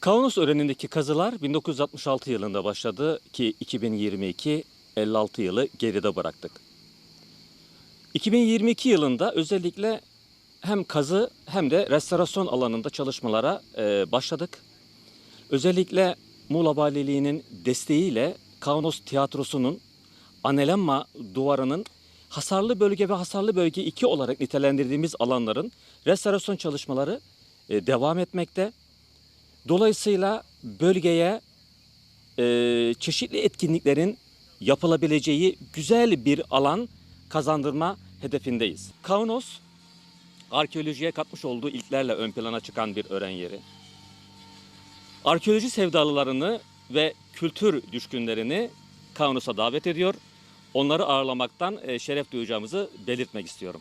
Kaunos öğrenindeki kazılar 1966 yılında başladı ki 2022 56 yılı geride bıraktık. 2022 yılında özellikle hem kazı hem de restorasyon alanında çalışmalara e, başladık. Özellikle Muğla Valiliği'nin desteğiyle Kaunos Tiyatrosu'nun Anelemma duvarının hasarlı bölge ve hasarlı bölge 2 olarak nitelendirdiğimiz alanların restorasyon çalışmaları e, devam etmekte. Dolayısıyla bölgeye e, çeşitli etkinliklerin yapılabileceği güzel bir alan kazandırma hedefindeyiz. Kaunos, arkeolojiye katmış olduğu ilklerle ön plana çıkan bir öğren yeri. Arkeoloji sevdalılarını ve kültür düşkünlerini Kaunos'a davet ediyor. Onları ağırlamaktan e, şeref duyacağımızı belirtmek istiyorum.